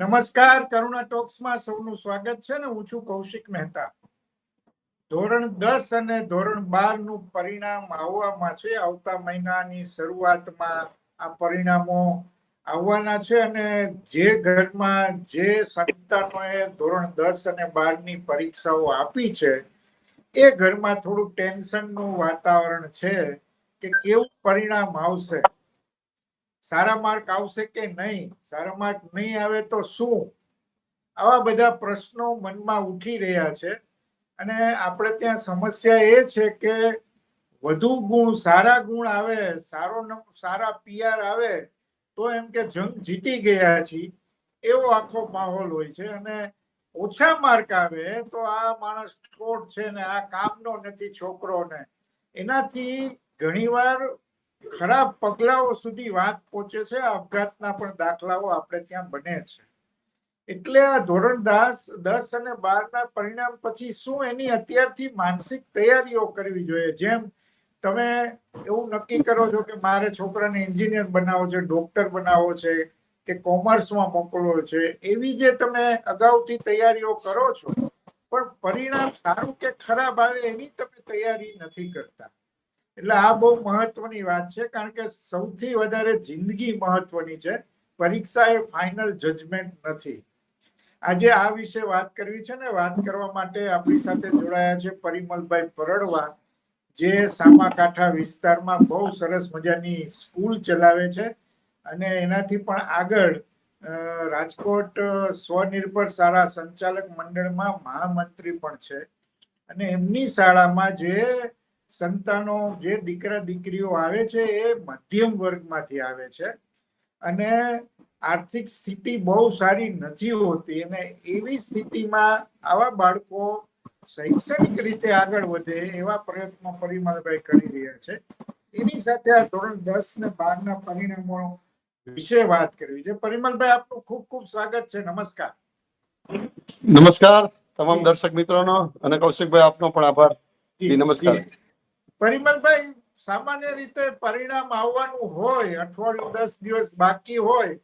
નમસ્કાર, કરુણા ટોક્સમાં સૌનું સ્વાગત છે ને હું છું કૌશિક મહેતા. ધોરણ દસ અને ધોરણ બારનું પરિણામ આવવામાં છે. આવતા મહિનાની શરૂઆતમાં આ પરિણામો આવવાના છે અને જે ઘરમાં જે સંતાનોએ ધોરણ દસ અને બારની પરીક્ષાઓ આપી છે, એ ઘરમાં થોડું ટેન્શનનું વાતાવરણ છે કે કેવું પરિણામ આવશે. સારા માર્ક આવશે કે નહીં? સારા માર્ક નહીં આવે તો શું? આવા બધા પ્રશ્નો મનમાં ઉઠી રહ્યા છે. અને આપણે ત્યાં સમસ્યા એ છે કે વધુ ગુણ, સારા ગુણ આવે, સારો સારા પીઆર આવે, તો એમ કે જંગ જીતી ગયા છીએ. એવો આખો માહોલ હોય છે. અને ઓછા માર્ક આવે તો આ માણસ ઠોઠ છે ને, આ કામનો નથી છોકરોને. એનાથી ઘણીવાર ખરાબ પગલાઓ સુધી વાત પહોંચે છે આપઘાતના પણ દાખલાઓ આપણે ત્યાં બને છે. એટલે આ ધોરણ દસ દસ અને બાર ના પરિણામ પછી શું એની અત્યારથી માનસિક તૈયારીઓ કરવી જોઈએ? જેમ તમે એવું નક્કી કરો છો કે મારે છોકરાને એન્જિનિયર બનાવવો છે, ડોક્ટર બનાવવો છે, કે કોમર્સમાં મોકલવો છે, એવી જે તમે અગાઉથી તૈયારીઓ કરો છો, પણ પરિણામ સારું કે ખરાબ આવે એની તમે તૈયારી નથી કરતા. એટલે આ બહુ મહત્વની વાત છે, કારણ કે સૌથી વધારે જિંદગી મહત્વની છે. પરીક્ષા એ ફાઇનલ જજમેન્ટ નથી. આજે આ વિશે વાત કરવી છે ને, વાત કરવા માટે આપણી સાથે જોડાયા છે પરિમલભાઈ પરડવા, જે સામાકાંઠા વિસ્તારમાં બહુ સરસ મજાની સ્કૂલ ચલાવે છે અને એનાથી પણ આગળ રાજકોટ સ્વનિર્ભર શાળા સંચાલક મંડળમાં મહામંત્રી પણ છે. અને એમની શાળામાં જે સંતાનો જે દીકરા દીકરીઓ આવે છે એ મધ્યમ વર્ગમાંથી આવે છે. અને આર્થિક સ્થિતિ બહુ સારી નથી હોતી અને એવી સ્થિતિમાં આવા બાળકો શૈક્ષણિક રીતે આગળ વધે એવા પ્રયત્નો પરિમલભાઈ કરી રહ્યા છે. એની સાથે આ ધોરણ દસ ને બાર ના પરિણામો વિશે વાત કરવી છે. પરિમલભાઈ આપનું ખૂબ ખૂબ સ્વાગત છે. નમસ્કાર. નમસ્કાર તમામ દર્શક મિત્રોનો અને કૌશિકભાઈ આપનો પણ આભાર. નમસ્કાર. પરિમલભાઈ સામાન્ય રીતે પરિણામ આવવાનું હોય અઠવાડિયું દસ દિવસ બાકી હોય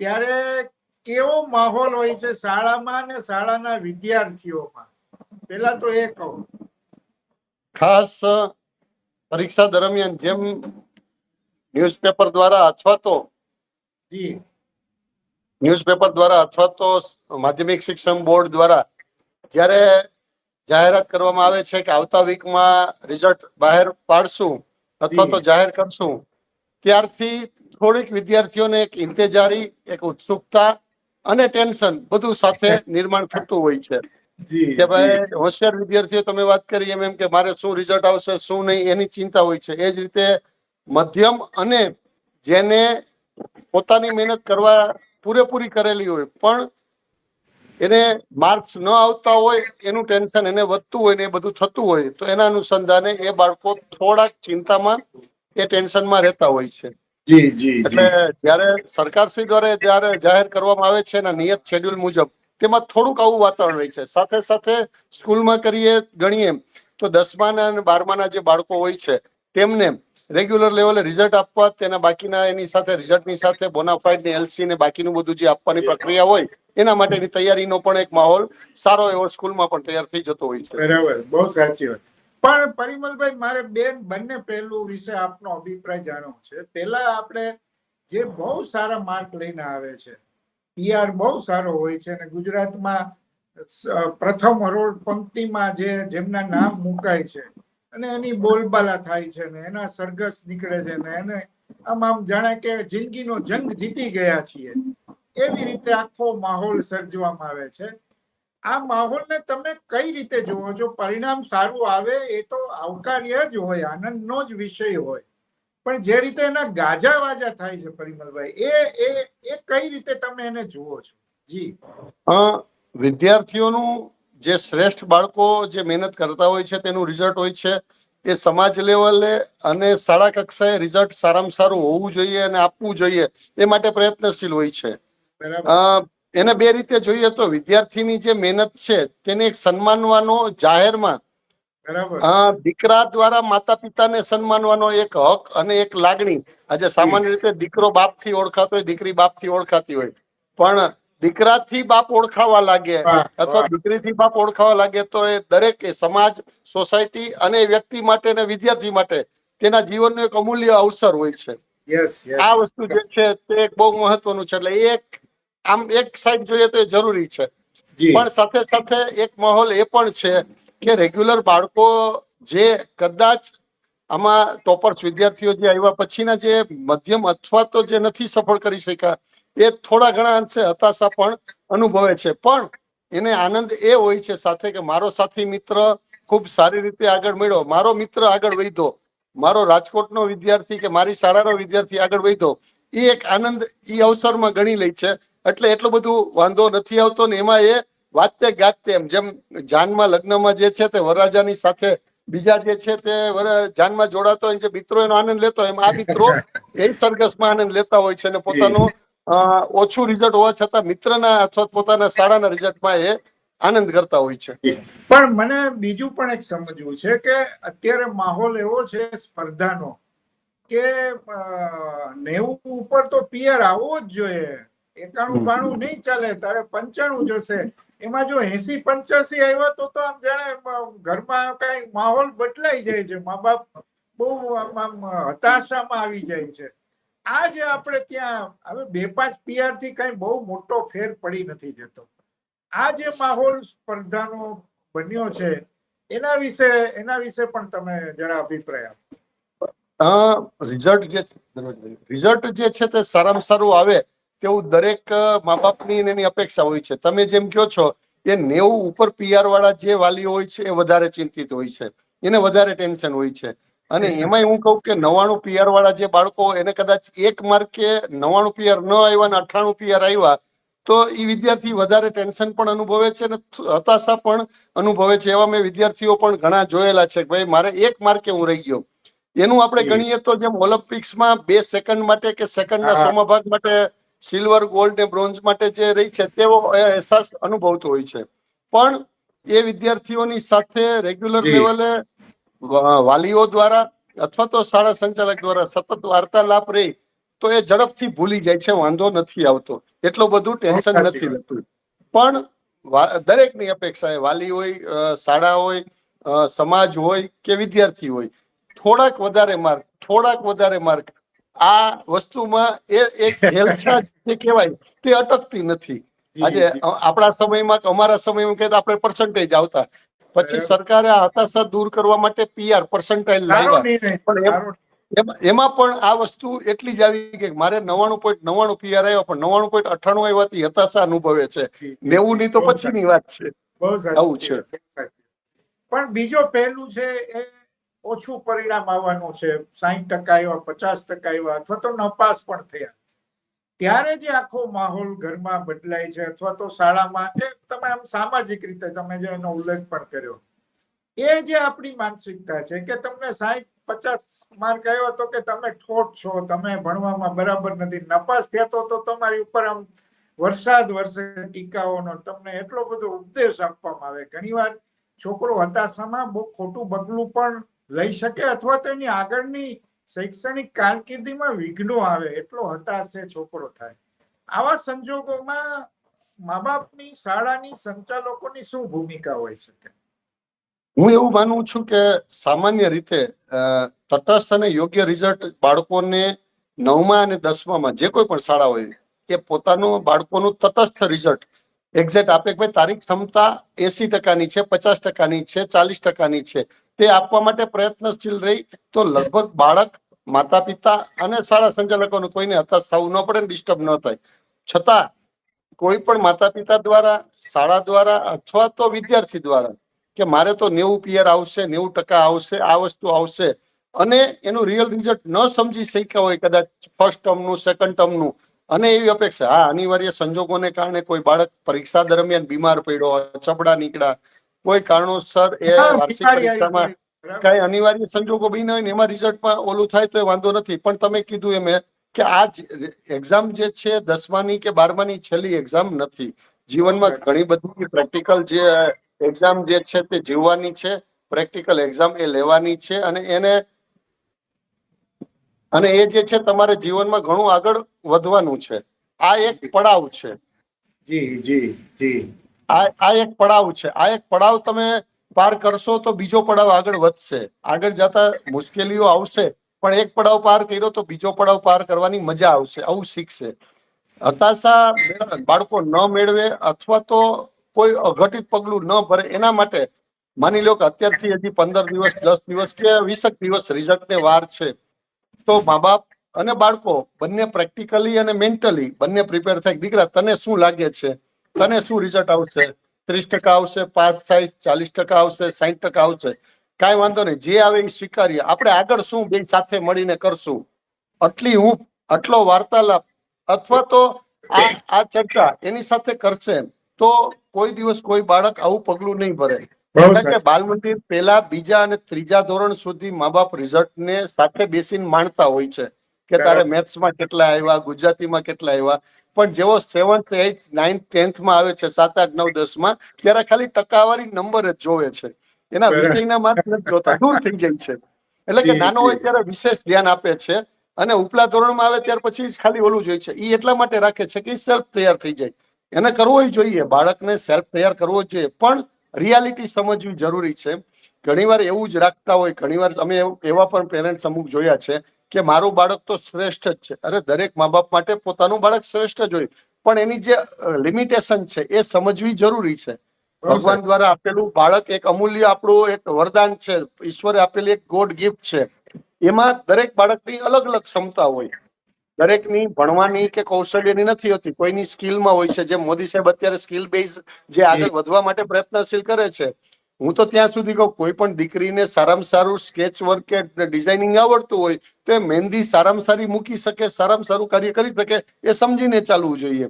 ત્યારે કેવો માહોલ હોય છે શાળામાં અને શાળાના વિદ્યાર્થીઓમાં? પેલા તો એ કહો. ખાસ પરીક્ષા દરમિયાન જેમ ન્યૂઝપેપર દ્વારા અથવા તો જી. ન્યૂઝપેપર દ્વારા અથવા તો માધ્યમિક શિક્ષણ બોર્ડ દ્વારા જ્યારે જાહેરાત કરવામાં આવે છે કે આવતા વીકમાં રિઝલ્ટ બહાર પાડશું અથવા તો જાહેર કરશું. ત્યારથી થોડીક વિદ્યાર્થીઓને એક ઇંતેજારી એક ઉત્સુકતા અને ટેન્શન બધું સાથે નિર્માણ થતું હોય છે. કે ભાઈ હોશિયાર વિદ્યાર્થીઓ તમે વાત કરી એમ એમ કે મારે શું રિઝલ્ટ આવશે શું નહીં એની ચિંતા હોય છે. એ જ રીતે મધ્યમ અને જેને પોતાની મહેનત કરવા પૂરેપૂરી કરેલી હોય પણ એને માર્ક્સ ન આવતા હોય એનું ટેન્શન એને વધતું હોય ને એ બધું થતું હોય તો એના અનુસંધાને એ બાળકો થોડાક ચિંતામાં એ ટેન્શનમાં રહેતા હોય છે. જી જી એટલે જ્યારે સરકારશ્રી દ્વારા જ્યારે જાહેર કરવામાં આવે છે એના નિયત શેડ્યુલ મુજબ તેમાં થોડુંક આવું વાતાવરણ હોય છે. સાથે સાથે સ્કૂલમાં કરીએ ગણીએ તો દસમાના અને બારમાના જે બાળકો હોય છે તેમને રેગ્યુલર લેવલે રિઝલ્ટ આપવા તેના બાકીના એની સાથે રિઝલ્ટની સાથે બોનાફાઇડ ને એલસી ને બાકીનું બધું જે આપવાની પ્રક્રિયા હોય એના માટેની તૈયારીનો પણ એક માહોલ સારો એવો સ્કૂલમાં પણ તૈયાર થઈ જતો હોય છે. બરાબર બહુ સાચી વાત. પણ પરિમલભાઈ મારે બેન બંને પહેલું વિશે આપનો અભિપ્રાય જાણવો છે. પહેલા આપણે જે બહુ સારા માર્ક લઈને આવે છે પીઆર બહુ સારો હોય છે અને ગુજરાતમાં પ્રથમ હરોળ પંક્તિમાં જે જેમના નામ મુકાય છે અને એની બોલબાલા થાય છે ને, એના સરઘસ નીકળે છે ને, એને આમ આમ જાણે કે જિંદગીનો જંગ જીતી ગયા છીએ. એવી રીતે આખો માહોલ સર્જવામાં આવે છે. આ માહોલને તમે કઈ રીતે જુઓ? છો પરિણામ સારું આવે, એ તો આવકાર્ય જ હોય, આનંદનો જ વિષય હોય. પણ જે રીતે એના ગાજા વાજા થાય છે પરિમલભાઈ, એ એ એ કઈ રીતે તમે એને જુઓ છો? જી. વિદ્યાર્થીઓનું જે શ્રેષ્ઠ બાળકો જે મહેનત કરતા હોય છે તેનું રિઝલ્ટ હોય છે એ સમાજ લેવલે અને શાળા કક્ષાએ રિઝલ્ટ સારામાં સારું હોવું જોઈએ અને આપવું જોઈએ એ માટે પ્રયત્નશીલ હોય છે. એને બે રીતે જોઈએ તો વિદ્યાર્થીની જે મહેનત છે તેને એક સન્માનવાનો જાહેરમાં દીકરા દ્વારા માતા પિતાને સન્માનવાનો એક હક અને એક લાગણી. આજે સામાન્ય રીતે દીકરો બાપથી ઓળખાતો હોય દીકરી બાપથી ઓળખાતી હોય. પણ દીકરાથી બાપ ઓળખાવા લાગે અથવા. દીકરીથી બાપ ઓળખાવા લાગે તો એ દરેક સમાજ સોસાયટી અને વ્યક્તિ માટે અને વિદ્યાર્થી માટે તેના જીવનનો એક અમૂલ્ય અવસર હોય છે. આ વસ્તુ જે છે તે એક બહુ મહત્વનું છે એટલે એક આમ એક સાઈડ જોઈએ તો એ જરૂરી છે. પણ સાથે સાથે એક માહોલ એ પણ છે કે રેગ્યુલર બાળકો જે કદાચ આમાં ટોપર્સ વિદ્યાર્થીઓ જે આવ્યા પછીના જે મધ્યમ અથવા તો જે નથી સફળ કરી શક્યા એ થોડા ઘણા અંશે હતાશા પણ અનુભવે છે. પણ એને આનંદ એ હોય છે સાથે કે મારો સાથી મિત્ર ખૂબ સારી રીતે આગળ મળ્યો. મારો મિત્ર આગળ વધ્યો. મારો રાજકોટનો વિદ્યાર્થી કે મારી શાળાનો વિદ્યાર્થી આગળ વધ્યો. એ એક આનંદ એ અવસરમાં ગણી લે છે. એટલે એટલો બધું વાંધો નથી આવતો ને એમાં એ વાતે ગાતે એમ જેમ જાનમાં લગ્નમાં જે છે તે વરરાજાની સાથે બીજા જે છે તે જાનમાં જોડાતો હોય જે મિત્રો એનો આનંદ લેતો એમ આ મિત્રો એ સરઘસમાં આનંદ લેતા હોય છે અને પોતાનું ઓછું રિઝલ્ટ હોવા છતાં મિત્રના અથવા પોતાના શાળાના રિઝલ્ટમાં એ આનંદ કરતા હોય છે. પણ મને બીજું પણ એક સમજવું છે કે અત્યારે માહોલ એવો છે સ્પર્ધાનો કે નેવું ઉપર તો પિયર આવવો જ જોઈએ. એકાણું. બાણું નહીં ચાલે તારે પંચાણું જશે. એમાં જો એસી પંચ્યાસી આવ્યા તો તો આમ જાણે ઘરમાં કઈ માહોલ બદલાઈ જાય છે. મા બાપ બહુ આમ આમ હતાશામાં આવી જાય છે. આ આપણે ત્યાં, હવે બે પાંચ પીઆરથી કઈ બહુ મોટો ફેર પડી નથી જતો. આ જે માહોલ સ્પર્ધાનો બન્યો છે, એના વિશે એના વિશે પણ તમે જરા અભિપ્રાય આપો. રિઝલ્ટ જે રિઝલ્ટ જે છે તે સારામાં સારું આવે તેવું દરેક મા બાપની એની અપેક્ષા હોય છે. તમે જેમ કહો છો, એ નેવું ઉપર પીઆર વાળા જે વાલીઓ હોય છે, એ વધારે ચિંતિત હોય છે. એને વધારે ટેન્શન હોય છે. અને એમાંય હું કહું કે નવાણું પીઆર વાળા જે બાળકો એને કદાચ એક માર્કે નવાણું પીઆર ન આવ્યા ને અઠાણું પીઆર આવ્યા તો એ વિદ્યાર્થી વધારે ટેન્શન પણ અનુભવે છે અને હતાશા પણ અનુભવે છે. એવા મેં વિદ્યાર્થીઓ પણ ઘણા જોયેલા છે ભાઈ મારે એક માર્કે હું રહી ગયો. એનું આપણે ગણીએ તો જેમ ઓલિમ્પિક્સમાં બે સેકન્ડ માટે કે સેકન્ડના. સોમા ભાગ માટે સિલ્વર ગોલ્ડ ને બ્રોન્ઝ માટે જે રહી છે તેવો અહેસાસ અનુભવતો હોય છે. પણ એ વિદ્યાર્થીઓની સાથે રેગ્યુલર લેવલે વાલીઓ દ્વારા અથવા તો શાળા સંચાલક દ્વારા સતત વાર્તાલાપ રહી તો એ ઝડપથી ભૂલી જાય છે વાંધો નથી આવતો. એટલું બધું ટેન્શન નથી રહેતું. પણ દરેકની અપેક્ષા એ વાલી હોય શાળા હોય સમાજ હોય કે વિદ્યાર્થી હોય થોડાક વધારે માર્ક થોડાક વધારે માર્ક આ વસ્તુમાં એ એક હેલછા જે કહેવાય તે અટકતી નથી. આજે આપણા સમયમાં કે અમારા સમયમાં કહેતા આપણે પર્સન્ટેજ આવતા. પછી સરકારે આ હતાશા દૂર કરવા માટે પીઆર પર્સન્ટાઇલ લાવ્યા. પણ એમ- પણ આ વસ્તુ એટલી જ આવી કે મારે નવાણું પોઈન્ટ નવાણું પીઆર આવ્યા પણ નવાણું પોઈન્ટ અઠાણું આવ્યાથી હતાશા અનુભવે છે. નેવું ની તો પછી પછીની વાત છે. આવું છે. પણ બીજો પહેલું છે એ ઓછું પરિણામ આવવાનું છે. સાહીઠ ટકા એવા પચાસ ટકા આવ્યા અથવા તો નપાસ પણ થયા. ત્યારે જે આખો માહોલ ઘરમાં બદલાય છે અથવા તો શાળામાં કે તમે આમ સામાજિક રીતે તમે જે એનો ઉલ્લેખ પણ કર્યો. એ જે આપણી માનસિકતા છે કે તમને સાહીઠ પચાસ માર્ક આવ્યો હતો કે તમે ઠોટ છો, તમે ભણવામાં બરાબર નથી, નપાસ થયા તો તો તમારી ઉપર આમ વરસાદ વરસે ટીકાઓનો તમને એટલો બધો ઉપદેશ આપવામાં આવે. ઘણીવાર છોકરો હતાશામાં બહુ ખોટું બગલું પણ લઈ શકે અથવા તો એની આગળની શૈક્ષણિક કારકિર્દીમાં વિઘ્નો આવે એટલો હતાશે છોકરો થાય. આવા સંજોગોમાં મા બાપની શાળાની સંચાલકોની શું ભૂમિકા હોઈ શકે? હું એવું માનું છું કે સામાન્ય રીતે તટસ્થ અને યોગ્ય રિઝલ્ટ બાળકોને નવમા અને દસમામાં જે કોઈ પણ શાળા હોય, એ પોતાનું બાળકોનું તટસ્થ રિઝલ્ટ એક્ઝેક્ટ આપે કે ભાઈ તારી ક્ષમતા એસી ટકાની છે, પચાસ ટકાની છે, ચાલીસ ટકાની છે. તે આપવા માટે પ્રયત્નશીલ રહી તો લગભગ બાળક માતા પિતા અને શાળા સંચાલકોને કોઈને હતાશ થવું ન પડે ડિસ્ટર્બ ન થાય. છતાં, કોઈ પણ માતા પિતા દ્વારા, શાળા દ્વારા અથવા તો વિદ્યાર્થી દ્વારા કે મારે તો નેવું પિયર આવશે, નેવું ટકા આવશે, આ વસ્તુ આવશે અને એનું રિયલ રિઝલ્ટ ન સમજી શક્યા હોય કદાચ ફર્સ્ટ ટર્મનું સેકન્ડ ટર્મનું અને એવી અપેક્ષા. હા અનિવાર્ય સંજોગોને કારણે કોઈ બાળક પરીક્ષા દરમિયાન બીમાર પડ્યો ચપડા નીકળ્યા કોઈ કારણોસર એ વાર્ષિક પરીક્ષામાં કઈ અનિવાર્ય સંજોગો બી હોય ને એમાં રિઝલ્ટમાં ઓલું થાય તો એ વાંધો નથી. પણ તમે કીધું એમ કે આ એક્ઝામ જે છે દસમાની કે બારમાની છેલ્લી એક્ઝામ નથી. જીવનમાં ઘણી બધી પ્રેક્ટિકલ જે એક્ઝામ જે છે તે જીવવાની છે પ્રેક્ટિકલ એક્ઝામ એ લેવાની છે અને એને અને એ જે છે તમારે જીવનમાં ઘણું આગળ વધવાનું છે. આ એક પડાવ છે. જી જી જી. આ આ એક પડાવ છે. આ એક પડાવ તમે પાર કરશો તો બીજો પડાવ આગળ વધશે. આગળ જતા મુશ્કેલીઓ આવશે, પણ એક પડાવ પાર કર્યો તો બીજો પડાવ પાર કરવાની મજા આવશે, આવું શીખશે. હતાશા બાળકો ન મેળવે અથવા તો કોઈ અઘટિત પગલું ન ભરે, એના માટે માની લો કે અત્યારથી હજી પંદર દિવસ, દસ દિવસ કે વીસક દિવસ રિઝલ્ટને વાર છે. તો મા બાપ અને બાળકો બંને પ્રેક્ટિકલી અને મેન્ટલી બંને પ્રિપેર થાય. દીકરા, તને શું લાગે છે? તને શું રિઝલ્ટ આવશે? ત્રીસ ટકા આવશે પાસ થાય ચાલીસ ટકા આવશે સાહીઠ ટકા આવશે. કાંઈ વાંધો નહીં. જે આવે એ સ્વીકારીએ. આપણે આગળ શું બે સાથે મળીને કરશું? આટલી હું આટલો વાર્તાલાપ. અથવા તો આ આ ચર્ચા એની સાથે કરશે તો કોઈ દિવસ કોઈ બાળક આવું પગલું નહીં ભરે. કે બાલ મંદિર પેલા બીજા અને ત્રીજા ધોરણ સુધી મા બાપ રિઝલ્ટ ને સાથે બેસીને માણતા હોય છે. કે તારે મેથ્સમાં કેટલા આવ્યા ગુજરાતીમાં કેટલા આવ્યા? પણ જેવો સેવન્થ એઇથ નાઇન્થ ટેન્થમાં આવે છે સાત આઠ નવ દસમાં ત્યારે ખાલી ટકાવારી નંબર જ જોવે છે. એના વિષયના માર્ક નથી જોતા દૂર થઈ જાય છે. એટલે કે નાનો હોય ત્યારે વિશેષ ધ્યાન આપે છે અને ઉપલા ધોરણમાં આવે ત્યાર પછી ખાલી ઓલું જોઈએ છે. એ એટલા માટે રાખે છે કે સેલ્ફ તૈયાર થઈ જાય. એને કરવો જોઈએ બાળકને સેલ્ફ તૈયાર કરવો જોઈએ. પણ રિયાલિટી સમજવી જરૂરી છે. ઘણીવાર એવું જ રાખતા હોય ઘણીવાર અમે એવા પણ પેરેન્ટ્સ અમુક જોયા છે કે મારું બાળક તો શ્રેષ્ઠ જ છે. અરે દરેક મા બાપ માટે પોતાનું બાળક શ્રેષ્ઠ જ હોય. પણ એની જે લિમિટેશન છે એ સમજવી જરૂરી છે. ભગવાન દ્વારા આપેલું બાળક એક અમૂલ્ય આપણું એક વરદાન છે. ઈશ્વરે આપેલી એક ગોડ ગિફ્ટ છે. એમાં દરેક બાળકની અલગ અલગ ક્ષમતા હોય. દરેકની ભણવાની કે કૌશલ્યની નથી હોતી. કોઈની સ્કિલમાં હોય છે. જે મોદી સાહેબ અત્યારે સ્કિલ બેઝ જે આગળ વધવા માટે પ્રયત્નશીલ કરે છે. હું તો ત્યાં સુધી કહું કોઈ પણ દીકરીને સારામાં સારું સ્કેચ વર્ક કે ડિઝાઇનિંગ આવડતું હોય તો એ મહેંદી સારામાં સારી મૂકી શકે સારામાં સારું કાર્ય કરી શકે એ સમજીને ચાલવું જોઈએ.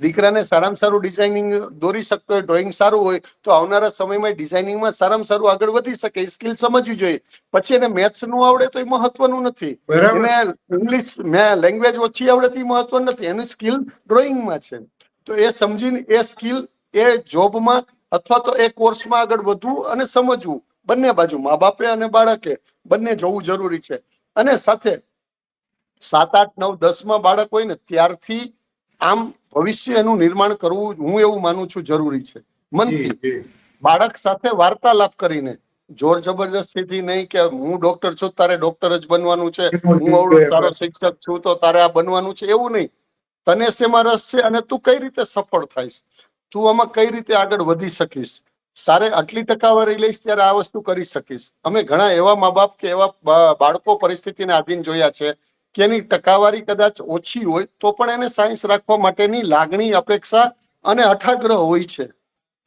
દીકરાને સારામાં સારું ડિઝાઇનિંગ દોરી શકતો હોય ડ્રોઈંગ સારું હોય તો આવનારા સમયમાં ડિઝાઇનિંગમાં સારામાં સારું આગળ વધી શકે એ સ્કિલ સમજવી જોઈએ. પછી એને મેથ્સનું આવડે તો એ મહત્વનું નથી. એને ઇંગ્લિશ લેંગ્વેજ ઓછી આવડે તો એ મહત્વ નથી. એનું સ્કિલ ડ્રોઈંગમાં છે. તો એ સમજીને એ સ્કિલ એ જોબમાં અથવા તો એ કોર્સમાં આગળ વધવું અને સમજવું. બંને બાજુ મા બાપે અને બાળકે બંને જોવું જરૂરી છે. અને સાથે સાત આઠ નવ દસમાં બાળક હોય ને ત્યારથી આમ ભવિષ્ય એનું નિર્માણ કરવું હું એવું માનું છું જરૂરી છે. મનથી. બાળક સાથે વાર્તાલાપ કરીને જોર જબરજસ્તીથી નહીં કે હું ડોક્ટર છું તારે ડોક્ટર જ બનવાનું છે. હું અવળો સારો શિક્ષક છું તો તારે આ બનવાનું છે. એવું નહીં. તને શેમાં રસ છે અને તું કઈ રીતે સફળ થઈશ? તું આમાં કઈ રીતે આગળ વધી શકીશ? તારે આટલી ટકાવારી લઈશ ત્યારે આ વસ્તુ કરી શકીશ. અમે ઘણા એવા મા બાપ કે એવા બાળકો પરિસ્થિતિને આધીન જોયા છે કે એની ટકાવારી કદાચ ઓછી હોય તો પણ એને સાયન્સ રાખવા માટેની લાગણી, અપેક્ષા અને અઠાગ્રહ હોય છે.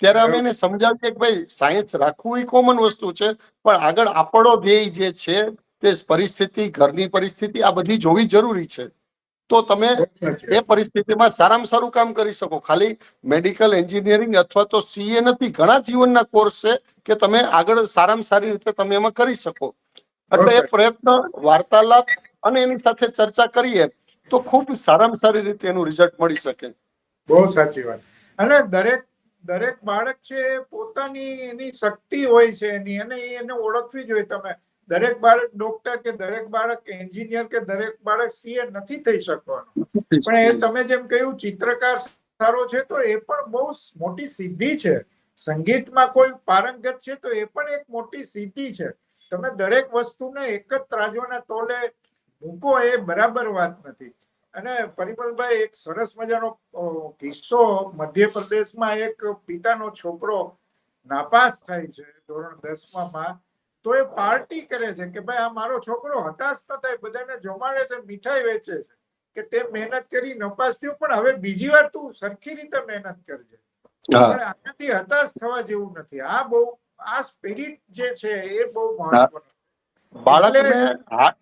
ત્યારે અમે એને સમજાવીએ કે ભાઈ, સાયન્સ રાખવું એ કોમન વસ્તુ છે, પણ આગળ આપણો ધ્યેય જે છે તે પરિસ્થિતિ, ઘરની પરિસ્થિતિ આ બધી જોવી જરૂરી છે. તો તમે એ પરિસ્થિતિમાં સારામાં સારું કામ કરી શકો. ખાલી મેડિકલ એન્જિનિયરિંગ અથવા તો સીએ નથી ઘણા જીવનના કોર્સ છે કે તમે આગળ સારામાં સારી રીતે તમે એમાં કરી શકો. એટલે એ પ્રયત્ન વાર્તાલાપ અને એની સાથે ચર્ચા કરીએ તો ખૂબ સારામાં સારી રીતે એનું રિઝલ્ટ મળી શકે. બહુ સાચી વાત. અને દરેક દરેક બાળક છે પોતાની એની શક્તિ હોય છે એની અને એ એને ઓળખવી જોઈએ. તમે દરેક બાળક ડોક્ટર કે દરેક બાળક એન્જિનિયર કે દરેક બાળક સીએ નથી થઈ શકવાનું. પણ એ તમે જેમ કહ્યું, ચિત્રકાર સારો છે, તો એ પણ બહુ મોટી સિદ્ધિ છે. સંગીતમાં કોઈ પારંગત છે, તો એ પણ એક મોટી સિદ્ધિ છે. તમે દરેક વસ્તુને એક જ ત્રાજવાના તોલે મૂકો, એ બરાબર વાત નથી. અને પરિમલભાઈ, એક સરસ મજાનો કિસ્સો મધ્યપ્રદેશમાં એક પિતાનો છોકરો નાપાસ થાય છે, ધોરણ દસમાં તો એ પાર્ટી કરે છે કે ભાઈ આ મારો છોકરો હતાશ ન થાય બધાને જમાડે છે મીઠાઈ વેચે છે કે તે મહેનત કરી નપાસ થયું પણ હવે બીજી વાર તું સરખી રીતે મહેનત કરજે. આનાથી હતાશ થવા જેવું નથી. આ બહુ આ સ્પિરિટ જે છે એ બહુ મહત્વનું બાળકને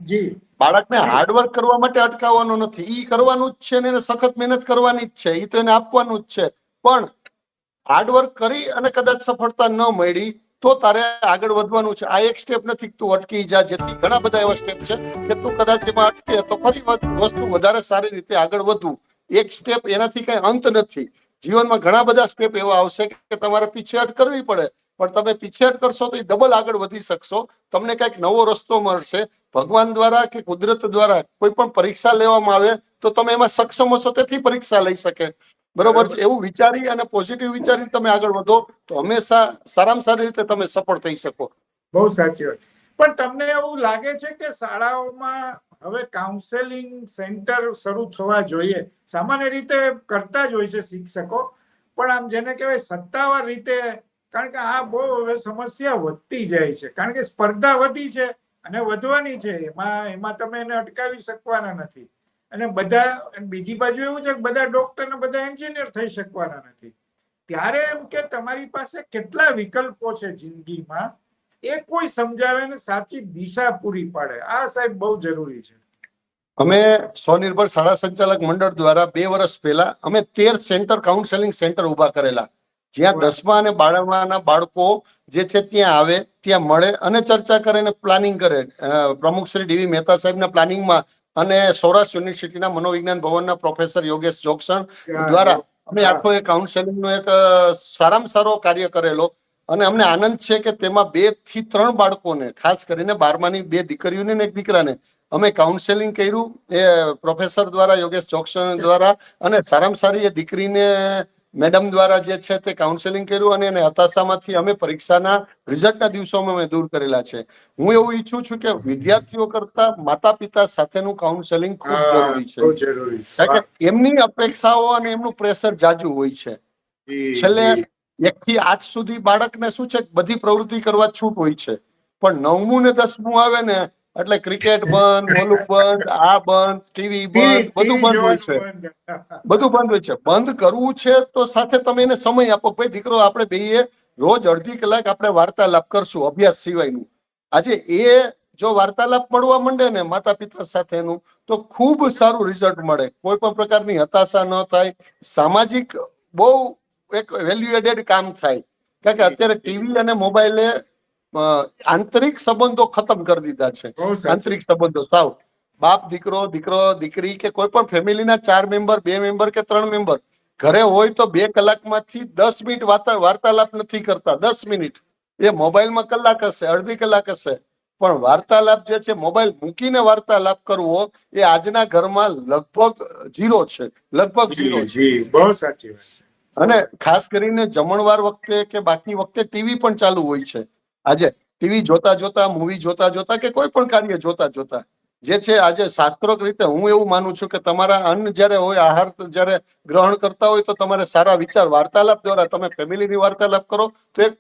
જી. બાળકને હાર્ડવર્ક કરવા માટે અટકાવવાનું નથી. ઈ કરવાનું જ છે ને એને સખત મહેનત કરવાની જ છે. ઈ તો એને આપવાનું જ છે. પણ હાર્ડવર્ક કરી અને કદાચ સફળતા ન મળી તો તારે આગળ વધવાનું છે. આ એક સ્ટેપ નથી તું અટકી જા, જેથી ઘણા બધા એવા સ્ટેપ છે કે તું કદાચ એમાં અટકે તો ફરી વસ્તુ વધારે સારી રીતે આગળ વધવું એક સ્ટેપ એનાથી કઈ અંત નથી. જીવનમાં ઘણા બધા સ્ટેપ એવા આવશે કે તમારે પીછેહટ કરવી પડે. પણ તમે પીછેહટ કરશો તો ડબલ આગળ વધી શકશો. તમને કંઈક નવો રસ્તો મળશે. ભગવાન દ્વારા કે કુદરત દ્વારા કોઈ પણ પરીક્ષા લેવામાં આવે તો તમે એમાં સક્ષમ હશો, તેથી પરીક્ષા લઈ શકે. બરોબર છે? એવું વિચારી અને પોઝિટિવ વિચારી તમે આગળ વધો તો હંમેશા સારામાં સારી રીતે તમે સફળ થઈ શકો. બહુ સાચી વાત. પણ તમને એવું લાગે છે કે શાળાઓમાં હવે કાઉન્સેલિંગ સેન્ટર શરૂ થવા જોઈએ? સામાન્ય રીતે કરતા જ હોય છે શિક્ષકો પણ આમ જેને કહેવાય સત્તાવાર રીતે કારણ કે આ બહુ હવે સમસ્યા વધતી જાય છે. કારણ કે સ્પર્ધા વધી છે અને વધવાની છે. એમાં એમાં તમે એને અટકાવી શકવાના નથી. અને બધા બીજી બાજુ એવું છે કે બધા ડોક્ટર ને બધા એન્જિનિયર થઈ શકવાના નથી. ત્યારે એમ કે તમારી પાસે કેટલા વિકલ્પો છે જિંદગીમાં? એ કોઈ સમજાવે ને સાચી દિશા પૂરી પાડે. આ સાહેબ બહુ જરૂરી છે. અમે સ્વનિર્ભર શાળા સંચાલક મંડળ દ્વારા બે વર્ષ પહેલા અમે તેર સેન્ટર કાઉન્સેલિંગ સેન્ટર ઊભા કરેલા. જ્યાં દસમા અને બારમાના બાળકો જે છે ત્યાં આવે ત્યાં મળે અને ચર્ચા કરે અને પ્લાનિંગ કરે. પ્રમુખ શ્રી ડીવી મહેતા સાહેબના પ્લાનિંગમાં અને સૌરાષ્ટ્ર યુનિવર્સિટીના મનોવિજ્ઞાન ભવનના પ્રોફેસર યોગેશ જોક્ષણ દ્વારા અમે. આખો એ કાઉન્સેલિંગનો એક સારામાં સારો કાર્ય કરેલો. અને અમને આનંદ છે કે તેમાં બેથી ત્રણ બાળકોને ખાસ કરીને બારમાની બે દીકરીઓને ને એક દીકરાને અમે કાઉન્સેલિંગ કર્યું. એ પ્રોફેસર દ્વારા યોગેશ ચોકસણ દ્વારા અને સારામાં સારી એ દીકરીને મેડમ દ્વારા જે છે તે કાઉન્સેલિંગ કર્યું અને એને હતાશામાંથી અમે પરીક્ષાના રિઝલ્ટના દિવસોમાં અમે દૂર કરેલા છે. હું એવું ઈચ્છું છું કે વિદ્યાર્થીઓ કરતા માતા પિતા સાથેનું કાઉન્સેલિંગ ખૂબ જરૂરી છે. કે એમની અપેક્ષાઓ અને એમનું પ્રેશર જાજુ હોય છે. છેલ્લે એક થી આઠ સુધી બાળકને શું છે બધી પ્રવૃત્તિ કરવા છૂટ હોય છે. પણ નવમું ને દસમું આવે ને એટલે ક્રિકેટ બંધ ઓલું બંધ આ બંધ ટીવી બંધ બધું બંધ હોય છે. બધું. બંધ હોય છે. બંધ કરવું છે તો સાથે તમે એને સમય આપો. ભાઈ દીકરો આપણે બેઈએ રોજ અડધી કલાક આપણે વાર્તાલાપ કરશું અભ્યાસ સિવાયનું. આજે એ જો વાર્તાલાપ મળવા માંડે ને માતા પિતા સાથેનું તો ખૂબ સારું રિઝલ્ટ મળે. કોઈ પણ પ્રકારની હતાશા ન થાય. સામાજિક બહુ એક વેલ્યુ એડેડ કામ થાય. કારણ કે અત્યારે ટીવી અને મોબાઈલે આંતરિક સંબંધો ખતમ કરી દીધા છે. આંતરિક સંબંધો. સાવ બાપ દીકરો દીકરો દીકરી કે કોઈ પણ ફેમિલીના ચાર મેમ્બર બે મેમ્બર કે ત્રણ મેમ્બર ઘરે હોય તો બે કલાકમાંથી દસ મિનિટ વાર્તા વાર્તાલાપ નથી કરતા. દસ મિનિટ. એ મોબાઈલમાં કલાક હશે અડધી કલાક હશે. પણ વાર્તાલાપ જે છે મોબાઈલ મૂકીને વાર્તાલાપ કરવો એ આજના ઘરમાં લગભગ ઝીરો છે. લગભગ ઝીરો છે. બહુ સાચી વાત અને ખાસ કરીને જમણવાર વખતે કે બાકી વખતે ટીવી પણ ચાલુ હોય છે. આજે ટીવી જોતા જોતા મૂવી જોતા જોતા કે કોઈ પણ કાર્ય જોતા જોતા જે છે આજે શાસ્ત્રોક રીતે હું એવું માનું છું કે તમારા અન્ન જ્યારે હોય આહાર જ્યારે ગ્રહણ કરતા હોય તો તમારે સારા વિચાર વાર્તાલાપ દ્વારા તમે ફેમિલીની વાર્તાલાપ કરો તો એક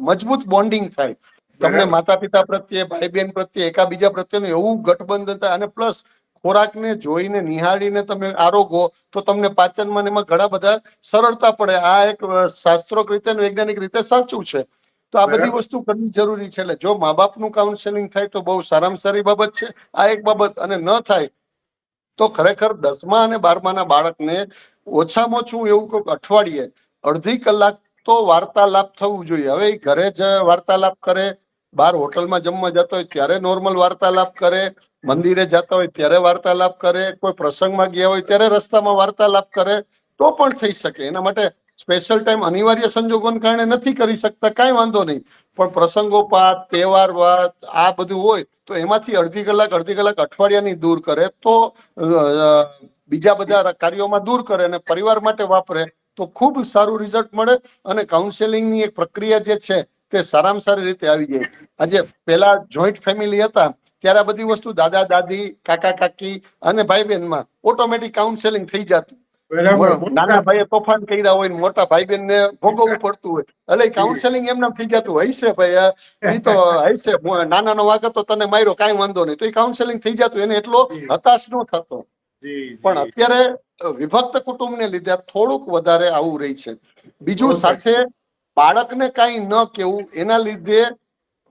મજબૂત બોન્ડિંગ થાય. તમને માતા પિતા પ્રત્યે ભાઈ બહેન પ્રત્યે એકાબીજા પ્રત્યેનું એવું ગઠબંધન થાય અને પ્લસ ખોરાકને જોઈને નિહાળીને તમે આરોગો તો તમને પાચનમાં એમાં ઘણા બધા સરળતા પડે. આ એક શાસ્ત્રોક રીતે વૈજ્ઞાનિક રીતે સાચું છે. તો આ બધી વસ્તુ કરવી જરૂરી છે. એટલે જો મા બાપનું કાઉન્સેલિંગ થાય તો બહુ સારામાં સારી બાબત છે. આ એક બાબત. અને ન થાય તો ખરેખર દસમા અને બારમાના બાળકને ઓછામાં ઓછું એવું કોઈક અઠવાડિયે અડધી કલાક તો વાર્તાલાપ થવું જોઈએ. હવે એ ઘરે જ વાર્તાલાપ કરે બહાર હોટલમાં જમવા જતો હોય ત્યારે નોર્મલ વાર્તાલાપ કરે મંદિરે જતા હોય ત્યારે વાર્તાલાપ કરે કોઈ પ્રસંગમાં ગયા હોય ત્યારે રસ્તામાં વાર્તાલાપ કરે તો પણ થઈ શકે. એના માટે સ્પેશિયલ ટાઈમ અનિવાર્ય સંજોગોને કારણે નથી કરી શકતા, કાંઈ વાંધો નહીં. પણ પ્રસંગોપાત તહેવાર વાત આ બધું હોય તો એમાંથી અડધી કલાક અડધી કલાક અઠવાડિયાની દૂર કરે તો બીજા બધા કાર્યોમાં દૂર કરે અને પરિવાર માટે વાપરે તો ખૂબ સારું રિઝલ્ટ મળે અને કાઉન્સેલિંગની એક પ્રક્રિયા જે છે તે સારામાં સારી રીતે આવી જાય. આજે પેલા જોઈન્ટ ફેમિલી હતા, ત્યારે આ બધી વસ્તુ દાદા, દાદી, કાકા, કાકી અને ભાઈ બહેનમાં ઓટોમેટિક કાઉન્સેલિંગ થઈ જતું. નાના ભાઈએ તોફાન કર્યા હોય મોટા ભાઈ બેન ને ભોગવવું પડતું હોય. એટલે કાઉન્સેલિંગ એમને થઈ જતું. હશે ભાઈ તો હશે નાના નો વાગત તો તને માર્યો કાંઈ વાંધો નહીં. તો એ કાઉન્સેલિંગ થઈ જતું. એને એટલો હતાશ નો થતો. પણ અત્યારે વિભક્ત કુટુંબ ને લીધે થોડુંક વધારે આવું રહી છે. બીજું સાથે બાળકને કાંઈ ન કેવું એના લીધે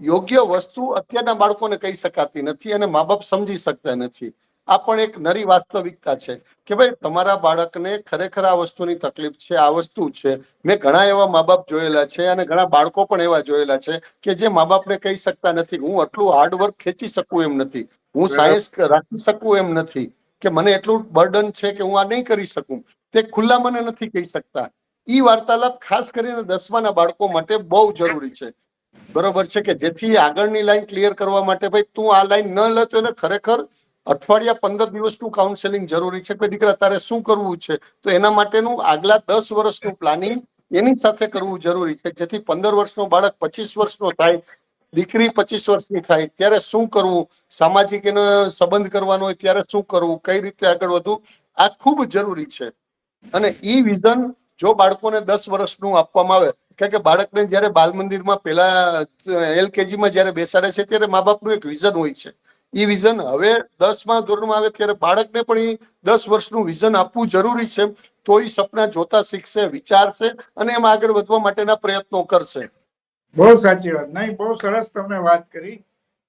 યોગ્ય વસ્તુ અત્યારના બાળકોને કહી શકાતી નથી અને મા બાપ સમજી શકતા નથી. આ પણ એક નરી વાસ્તવિકતા છે કે ભાઈ તમારા બાળકને ખરેખર આ વસ્તુની તકલીફ છે આ વસ્તુ છે. મેં ઘણા એવા મા બાપ જોયેલા છે અને ઘણા બાળકો પણ એવા જોયેલા છે કે જે મા બાપને કહી શકતા નથી હું આટલું હાર્ડવર્ક ખેંચી શકું એમ નથી. હું સાયન્સ રાખી શકું એમ નથી કે મને એટલું બર્ડન છે કે હું આ નહીં કરી શકું. તે ખુલ્લા મને નથી કહી શકતા. ઈ વાર્તાલાપ ખાસ કરીને દસમાના બાળકો માટે બહુ જરૂરી છે. બરોબર છે કે જેથી આગળની લાઈન ક્લિયર કરવા માટે ભાઈ તું આ લાઈન ન લેતો એને ખરેખર અઠવાડિયા પંદર દિવસનું કાઉન્સેલિંગ જરૂરી છે. કે દીકરા તારે શું કરવું છે? તો એના માટેનું આગલા દસ વર્ષનું પ્લાનિંગ એની સાથે કરવું જરૂરી છે. જેથી પંદર વર્ષનો બાળક પચીસ વર્ષનો થાય, દીકરી પચીસ વર્ષની થાય, ત્યારે શું કરવું? સામાજિક એનો સંબંધ કરવાનો હોય ત્યારે શું કરવું? કઈ રીતે આગળ વધવું? આ ખૂબ જરૂરી છે. અને ઈ વિઝન જો બાળકોને દસ વર્ષનું આપવામાં આવે, કારણ કે બાળકને જ્યારે બાલ મંદિરમાં પેલા એલકેજીમાં જ્યારે બેસાડે છે, ત્યારે મા બાપનું એક વિઝન હોય છે. ઈ વિઝન હવે દસમા ધોરણમાં આવે ત્યારે બાળકને પણ એ દસ વર્ષનું વિઝન આપવું જરૂરી છે. તો એ સપના જોતા શીખશે, વિચારશે અને એમાં આગળ વધવા માટેના પ્રયત્નો કરશે. બહુ સાચી વાત. નહીં, બહુ સરસ તમે વાત કરી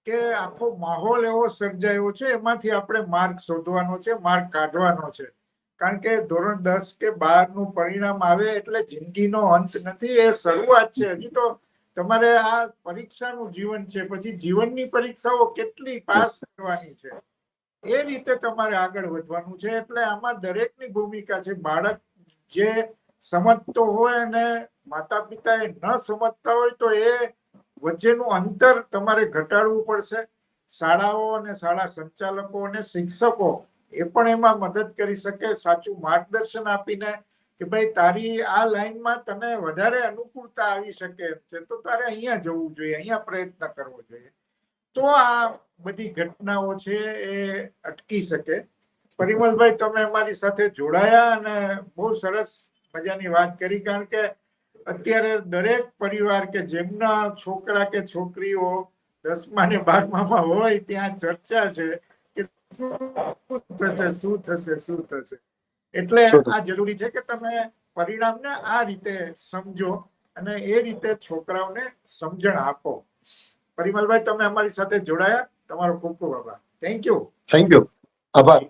કે આખો માહોલ એવો સર્જાયો છે, એમાંથી આપણે માર્ગ શોધવાનો છે, માર્ગ કાઢવાનો છે. કારણ કે ધોરણ દસ કે બારનું પરિણામ આવે એટલે જિંદગીનો અંત નથી, એ શરૂઆત છે. હજી તો તમારે આ પરીક્ષાનું જીવન છે, પછી જીવનની પરીક્ષાઓ કેટલી પાસ કરવાની છે, એ રીતે તમારે આગળ વધવાનું છે, એટલે આમાં દરેકની ભૂમિકા છે, બાળક જે સમજતો હોય અને માતા પિતા એ ન સમજતા હોય તો એ વચ્ચેનું અંતર તમારે ઘટાડવું પડશે. શાળાઓ અને શાળા સંચાલકો અને શિક્ષકો એ પણ એમાં મદદ કરી શકે, સાચું માર્ગદર્શન આપીને કે ભાઈ, તારી આ લાઈનમાં તને વધારે અનુકૂળતા આવી શકે એમ છે, તો તારે અહીંયા જવું જોઈએ, અહીંયા પ્રયત્ન કરવો જોઈએ. તો આ બધી ઘટનાઓ છે એ અટકી શકે. પરિમલભાઈ, તમે અમારી સાથે જોડાયા અને બહુ સરસ મજાની વાત કરી, કારણ કે અત્યારે દરેક પરિવાર કે જેમના છોકરા કે છોકરીઓ દસમા ને બારમામાં હોય, ત્યાં ચર્ચા છે કે શું થશે શું થશે શું થશે. એટલે આ જરૂરી છે કે તમે પરિણામને આ રીતે સમજો અને એ રીતે છોકરાઓને સમજણ આપો. પરિમલભાઈ તમે અમારી સાથે જોડાયા. તમારો ખૂબ ખૂબ આભાર. થેન્ક યુ થેન્ક યુ આભાર.